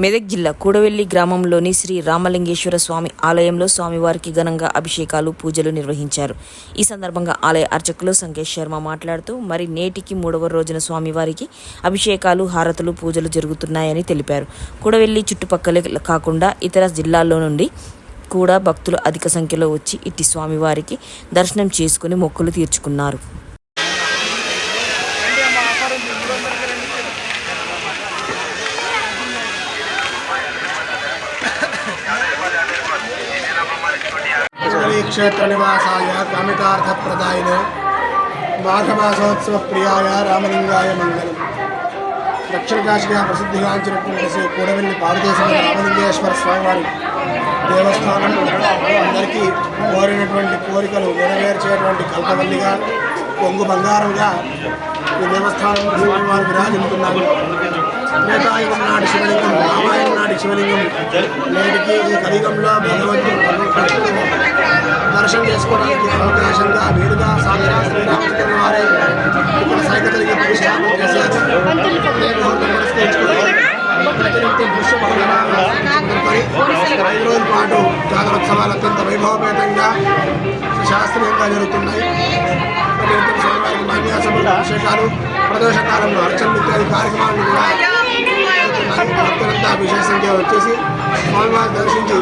మెదక్ జిల్లా కూడవెల్లి గ్రామంలోని శ్రీ రామలింగేశ్వర స్వామి ఆలయంలో స్వామివారికి ఘనంగా అభిషేకాలు పూజలు నిర్వహించారు. ఈ సందర్భంగా ఆలయ అర్చకులు సంకేష్ శర్మ మాట్లాడుతూ మరి నేటికి మూడవ రోజున స్వామివారికి అభిషేకాలు హారతులు పూజలు జరుగుతున్నాయని తెలిపారు. కూడవెల్లి చుట్టుపక్కలే కాకుండా ఇతర జిల్లాల్లో నుండి కూడా భక్తులు అధిక సంఖ్యలో వచ్చి ఇట్టి స్వామివారికి దర్శనం చేసుకుని మొక్కులు తీర్చుకున్నారు. క్షేత్రనివాసాయ కామితార్థప్రదాయినే మాఘమాసోత్సవ ప్రియాయ రామలింగాయ మంగళం. దక్షిణ కాశీగా ప్రసిద్ధిగాంచినటువంటి శ్రీ కూడవెల్లి పార్వతీశ్వర రామలింగేశ్వర స్వామివారి దేవస్థానం. అందరికీ కోరినటువంటి కోరికలు నెరవేర్చేటువంటి కల్పవల్లిగా కొంగు బంగారంగా ఈ దేవస్థానం స్వామివారు విరాజిల్లుతున్నారు. త్రేతాయుగం నాటి శివలింగం రామాయణం నాటి శివలింగం నేటికి ఈ కలియుగంలో భగవంతుడు భగవంతుడు చేసుకోవడానికి అవకాశంగా నేరుగా సాక్షాత్ శ్రీరామచంద్ర వారే ఇక్కడ సైకతలికి ప్రతిష్టాపన చేశారు. ఐదు రోజుల పాటు జాతరోత్సవాలు అత్యంత వైభవపేతంగా శాస్త్రీయంగా జరుగుతున్నాయి. మాన్యాసములు అభిషేకాలు ప్రదోష కాలంలో అర్చనలు ఇత్యాది కార్యక్రమాలు కూడా అత్యంత భక్తులంతా విశేష సంఖ్య వచ్చేసి స్వామివారిని దర్శించి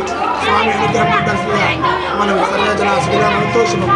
స్వామి అనుగ్రహం దర్శనంగా మనం సర్వజన శ్రీరామంతో శుభం.